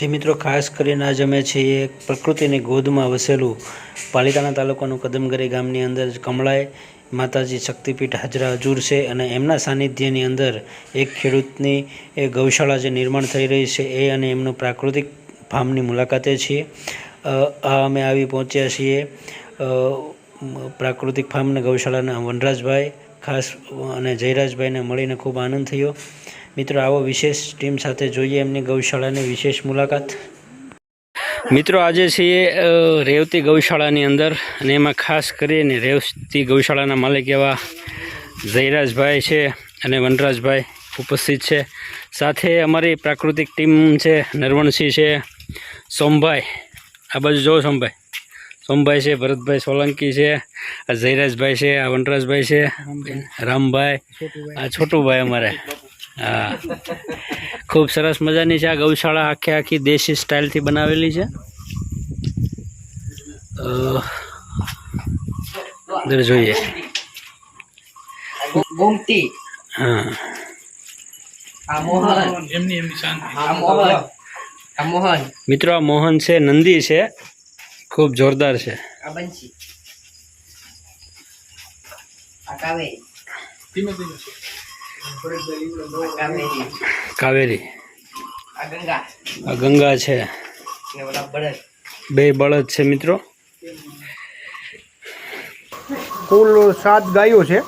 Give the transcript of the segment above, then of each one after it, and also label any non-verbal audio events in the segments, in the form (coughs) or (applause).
જે મિત્રો, ખાસ કરીને આજ અમે છીએ પ્રકૃતિની ગોદમાં વસેલું પાલિતાણા તાલુકાનું કદમગરી ગામની અંદર કમળાય માતાજી શક્તિપીઠ હાજરા હજુર છે અને એમના સાનિધ્યની અંદર એક ખેડૂતની એ ગૌશાળા જે નિર્માણ થઈ રહી છે એ અને એમનું પ્રાકૃતિક ફાર્મની મુલાકાતે છીએ. આ અમે આવી પહોંચ્યા છીએ પ્રાકૃતિક ફાર્મને ગૌશાળાના વનરાજભાઈ, ખાસ અને જયરાજભાઈને મળીને ખૂબ આનંદ થયો. મિત્રો, આવો વિશેષ ટીમ સાથે જોઈએ એમની ગૌશાળાની વિશેષ મુલાકાત. મિત્રો, આજે છીએ રેવતી ગૌશાળાની અંદર અને એમાં ખાસ કરીને રેવતી ગૌશાળાના માલિક એવા જયરાજભાઈ છે અને વનરાજભાઈ ઉપસ્થિત છે. સાથે અમારી પ્રાકૃતિક ટીમ છે, નરવણસિંહ છે, સોમભાઈ. આ બાજુ જો સોમભાઈ. સોમભાઈ છે, ભરતભાઈ સોલંકી છે, આ જયરાજભાઈ છે, આ વનરાજભાઈ છે, રામભાઈ, આ છોટુભાઈ અમારે. હા. ખૂબ સરસ મજાની છે આ ગૌશાળા આખે આખી દેશી સ્ટાઇલથી બનાવેલી છે. અંદર જોઈએ. ગોમતી હા. મોહન. એમની એમની શાંતિ. આ મોહન. આ મોહન. મિત્રો આ મોહન છે નંદી છે. ખૂબ જોરદાર છે. આ બંસી આ કાવેરી. આ ગંગા. છે. બે બળદ છે મિત્રો. કુલ સાત ગાયો છે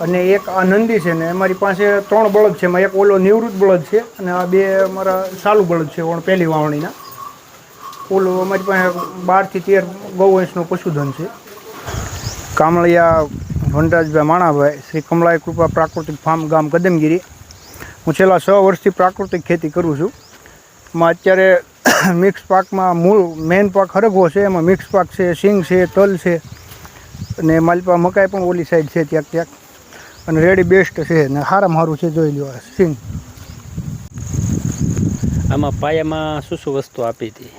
અને એક આ નંદી છે ને અમારી પાસે ત્રણ બળદ છે. એમાં એક ઓલો નિવૃત્ત બળદ છે અને આ બે અમારા સાલુ બળદ છે પહેલી વાવણીના. કુલ અમારી પાસે બારથી તેર ગૌવંશનું પશુધન છે. કામળિયા વનરાજભાઈ માણાભાઈ શ્રી કમલાઈ કૃપા પ્રાકૃતિક ફાર્મ ગામ કદમગીરી. હું છેલ્લા છ વર્ષથી પ્રાકૃતિક ખેતી કરું છું. એમાં અત્યારે (coughs) મિક્સ પાકમાં મૂળ મેઇન પાક હરગવો છે એમાં મિક્સ પાક છે સિંગ છે તલ છે અને માલપા મકાઈ પણ ઓલી સાઈડ છે ક્યાંક ક્યાંક. અને રેડી બેસ્ટ છે ને સારામાં સારું છે જોઈ લો સિંગ. આમાં પાયામાં શું શું વસ્તુ આપી હતી?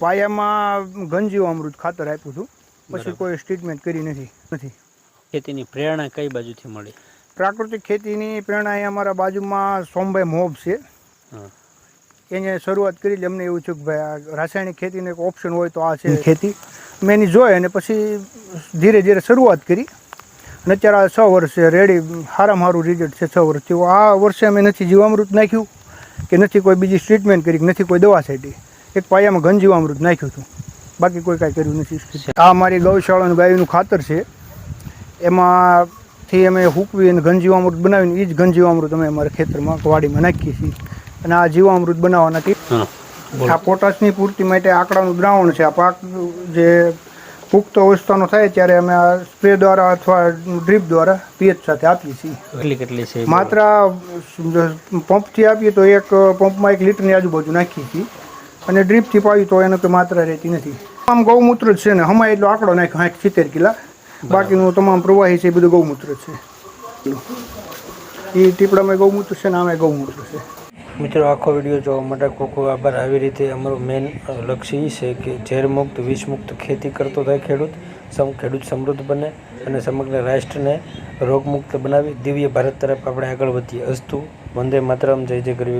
પાયામાં ગંજીઓ અમૃત ખાતર આપ્યું હતું. પછી કોઈ ટ્રીટમેન્ટ કરી નથી નથી. ખેતીની પ્રેરણા કઈ બાજુથી મળી? પ્રાકૃતિક ખેતીની પ્રેરણા એ અમારા બાજુમાં સોમભાઈ મોબ છે. હા. એને શરૂઆત કરી એટલે અમને એવું થયું કે ભાઈ આ રાસાયણિક ખેતીનો એક ઓપ્શન હોય તો આ છે. ખેતી? મેં એની જોઈ અને પછી ધીરે ધીરે શરૂઆત કરી. અને અત્યારે આ છ વર્ષ રેડી સારામાં સારું રિઝલ્ટ છે છ વર્ષથી આ વર્ષે અમે નથી જીવામૃત નાખ્યું કે નથી કોઈ બીજી ટ્રીટમેન્ટ કરી કે નથી કોઈ દવા છાંટી. એક પાયામાં ઘન જીવામૃત નાખ્યું હતું. બાકી કોઈ કાંઈ કર્યું નથી. આ મારી ગૌશાળાનું ગાયનું ખાતર છે. એમાંથી અમે હૂકવી અને ઘન જીવામૃત બનાવીને એ જ ઘન જીવામૃત અમે અમારા ખેતરમાં વાડીમાં નાખીએ છીએ. અને આ જીવામૃત બનાવવાના ટી- આ પોટાશની પૂર્તિ માટે આંકડાનું દ્રાવણ છે. આ પાક જે પુખ્ત અવસ્થાનો થાય ત્યારે અમે આ સ્પ્રે દ્વારા અથવા ડ્રીપ દ્વારા પીએચ સાથે આપીએ છીએ. કેટલી કેટલી છે? માત્ર પંપથી આપીએ તો એક પંપમાં એક લીટરની આજુબાજુ નાખીએ છીએ. અને ડ્રીપથી પાવી તો એનો કોઈ માત્રા રહેતી નથી. આમ ગૌમૂત્ર જ છે ને હમણાં એટલો આંકડો નાખ્યો સાઠ સિત્તેર કિલા. બાકીનું તમામ પ્રવાહી છે એ બધું ગૌમૂત્ર છે. એ ટીપડામાં ગૌમૂત્ર છે ને આમે ગૌમૂત્ર છે. મિત્રો આખો વીડિયો જોવા માટે ખૂબ આભાર. આવી રીતે અમારું મેન લક્ષ્ય એ છે કે ઝેરમુક્ત વિષમુક્ત ખેતી કરતો થાય ખેડૂત સમ ખેડૂત સમૃદ્ધ બને અને સમગ્ર રાષ્ટ્રને રોગમુક્ત બનાવી. દિવ્ય ભારત તરફ આપણે આગળ વધીએ. અસ્તુ વંદે માતરમ જય જય ગરવી